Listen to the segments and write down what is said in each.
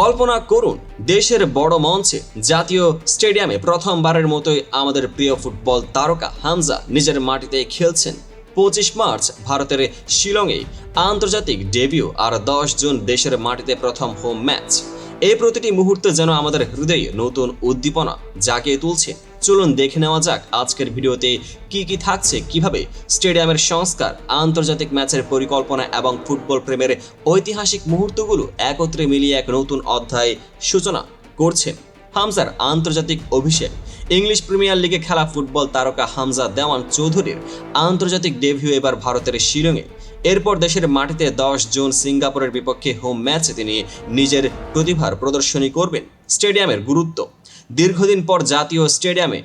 কল্পনা করুন, দেশের বড় মঞ্চে, জাতীয় স্টেডিয়ামে প্রথমবারের মতোই আমাদের প্রিয় ফুটবল তারকা হামজা নিজের মাটিতে খেলছেন। পঁচিশ মার্চ ভারতের শিলংয়ে আন্তর্জাতিক ডেবিউ আর দশ জুন দেশের মাটিতে প্রথম হোম ম্যাচ এই প্রতিটি মুহূর্তে যেন আমাদের হৃদয়ে নতুন উদ্দীপনা জাগিয়ে তুলছে। চলুন দেখে নেওয়া যাক আজকের ভিডিওতে কি কি থাকছে, কীভাবে স্টেডিয়ামের সংস্কার, আন্তর্জাতিক ম্যাচের পরিকল্পনা এবং ফুটবল প্রেমের ঐতিহাসিক মুহূর্তগুলো একত্রে মিলিয়ে এক নতুন অধ্যায় সূচনা করছে হামজার আন্তর্জাতিক অভিষেক। ইংলিশ প্রিমিয়ার লিগে খেলা ফুটবল তারকা হামজা দেওয়ান চৌধুরীর আন্তর্জাতিক ডেভিউ এবার ভারতের শিলংয়ে। এরপর দেশের মাটিতে দশ জুন সিঙ্গাপুরের বিপক্ষে হোম ম্যাচে তিনি নিজের প্রতিভার প্রদর্শনী করবেন। স্টেডিয়ামের গুরুত্ব দীর্ঘদিন পর জাতীয় স্টেডিয়ামে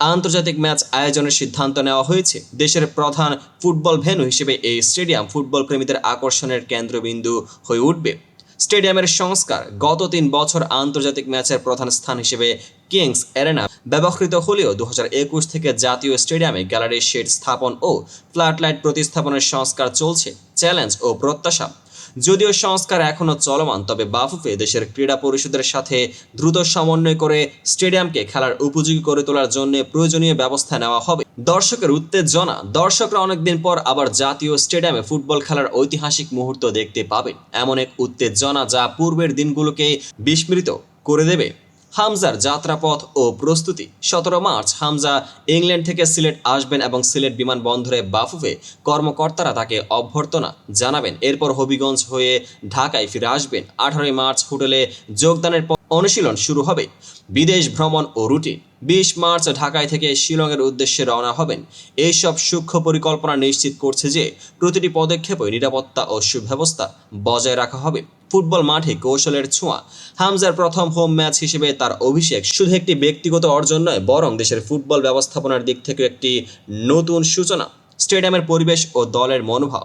আন্তর্জাতিক ম্যাচ আয়োজনের সিদ্ধান্ত নেওয়া হয়েছে। দেশের প্রধান ফুটবল ভেন্যু হিসেবে এই স্টেডিয়াম ফুটবল প্রেমীদের আকর্ষণের কেন্দ্রবিন্দু হয়ে উঠবে। স্টেডিয়ামের সংস্কার গত তিন বছর আন্তর্জাতিক ম্যাচের প্রধান স্থান হিসেবে কিংস এরেনা ব্যবহৃত হলেও দু থেকে জাতীয় স্টেডিয়ামে গ্যালারি শেড স্থাপন ও ফ্ল্যাটলাইট প্রতিস্থাপনের সংস্কার চলছে। চ্যালেঞ্জ ও প্রত্যাশা যদিও সংস্কার এখনও চলমান, তবে বাফুফে দেশের ক্রীড়া পরিষদের সাথে দ্রুত সমন্বয় করে স্টেডিয়ামকে খেলার উপযোগী করে তোলার জন্য প্রয়োজনীয় ব্যবস্থা নেওয়া হবে। দর্শকের উত্তেজনা, দর্শকরা অনেকদিন পর আবার জাতীয় স্টেডিয়ামে ফুটবল খেলার ঐতিহাসিক মুহূর্ত দেখতে পাবেন। এমন এক উত্তেজনা যা পূর্বের দিনগুলোকে বিস্মৃত করে দেবে। হামজার যাত্রাপথ ও প্রস্তুতি। সতেরো মার্চ হামজা ইংল্যান্ড থেকে সিলেট আসবেন এবং সিলেট বিমানবন্দরে বাফুফে কর্মকর্তারা তাকে অভ্যর্থনা জানাবেন। এরপর হবিগঞ্জ হয়ে ঢাকায় ফিরে আসবেন। আঠারোই মার্চ হোটেলে যোগদানের পর অনুশীলন শুরু হবে। বিদেশ ভ্রমণ ও রুটিন। বিশ মার্চ ঢাকায় থেকে শিলংয়ের উদ্দেশ্যে রওনা হবেন। এইসব সূক্ষ্ম পরিকল্পনা নিশ্চিত করছে যে, প্রতিটি পদক্ষেপে নিরাপত্তা ও সুব্যবস্থা বজায় রাখা হবে। ফুটবল মাঠে কৌশলের ছোঁয়া। হামজার প্রথম হোম ম্যাচ হিসেবে তার অভিষেক শুধু একটি ব্যক্তিগত অর্জন নয়, বরং দেশের ফুটবল ব্যবস্থাপনার দিক থেকে একটি নতুন সূচনা। স্টেডিয়ামের পরিবেশ ও দলের মনোভাব।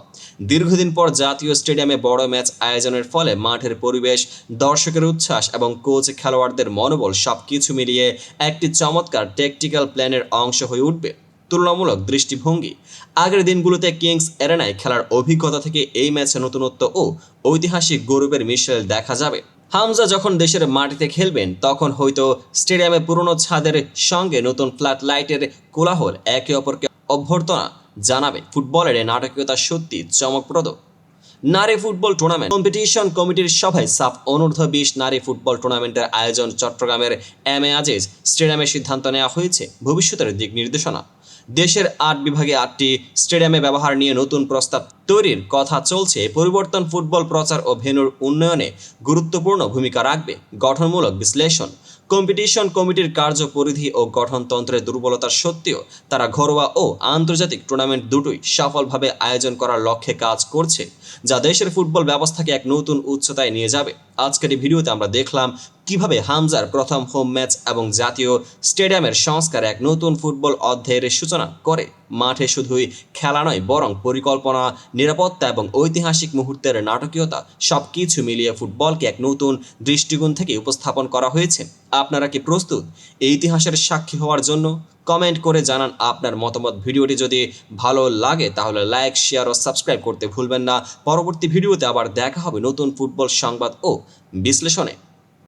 দীর্ঘদিন পর জাতীয় স্টেডিয়ামে বড় ম্যাচ আয়োজনের ফলে মাঠের পরিবেশ, দর্শকের উচ্ছ্বাস এবং কোচ খেলোয়াড়দের মনোবল সবকিছু মিলিয়ে একটি চমৎকার টেকটিক্যাল প্ল্যানের অংশ হয়ে উঠবে। তুলনামূলক দৃষ্টিভঙ্গি। আগের দিনগুলোতে কিংস এরেনায় খেলার অভিজ্ঞতা থেকে এই ম্যাচে নতুনত্ব ও ঐতিহাসিক গৌরবের মিশেল দেখা যাবে। হামজা যখন দেশের মাটিতে খেলবেন, তখন হয়তো স্টেডিয়ামে পুরনো ছাদের সঙ্গে নতুন ফ্ল্যাট লাইটের কোলাহল একে অপরকে অভ্যর্থনা জানাবে। ফুটবলের নাটকীয়তা সত্যি চমকপ্রদ। নারী ফুটবল টুর্নামেন্ট কম্পিটিশন কমিটির সভায় সাফ অনূর্ধ্ব বিশ নারী ফুটবল টুর্নামেন্টের আয়োজন চট্টগ্রামের এম এ আজিজ স্টেডিয়ামে সিদ্ধান্ত নেওয়া হয়েছে। ভবিষ্যতের দিক নির্দেশনা। দেশের আট বিভাগে আটটি স্টেডিয়ামে ব্যবহার নিয়ে নতুন প্রস্তাব তৈরির কথা চলছে। পরিবর্তন ফুটবল প্রচার ও ভেনুর উন্নয়নে গুরুত্বপূর্ণ ভূমিকা রাখবে গঠনমূলক বিশ্লেষণ। কম্পিটিশন কমিটির কার্যপরিধি ও গঠনতন্ত্রের দুর্বলতার সত্ত্বেও তারা ঘরোয়া ও আন্তর্জাতিক টুর্নামেন্ট দুটোই সফলভাবে আয়োজন করার লক্ষ্যে কাজ করছে, যা দেশের ফুটবল ব্যবস্থাকে এক নতুন উচ্চতায় নিয়ে যাবে। আজকের এই ভিডিওতে আমরা দেখলাম কীভাবে হামজার প্রথম হোম ম্যাচ এবং জাতীয় স্টেডিয়ামের সংস্কার এক নতুন ফুটবল অধ্যায়ের সূচনা করে? মাঠে শুধুই খেলা নয়, বরং পরিকল্পনা, নিরাপত্তা এবং ঐতিহাসিক মুহূর্তের নাটকীয়তা সব কিছু মিলিয়ে ফুটবলকে এক নতুন দৃষ্টিকোণ থেকে উপস্থাপন করা হয়েছে। আপনারা কি প্রস্তুত এই ইতিহাসের সাক্ষী হওয়ার জন্য? কমেন্ট করে জানান আপনার মতামত। ভিডিওটি যদি ভালো লাগে, তাহলে লাইক, শেয়ার ও সাবস্ক্রাইব করতে ভুলবেন না। পরবর্তী ভিডিওতে আবার দেখা হবে নতুন ফুটবল সংবাদ ও বিশ্লেষণে।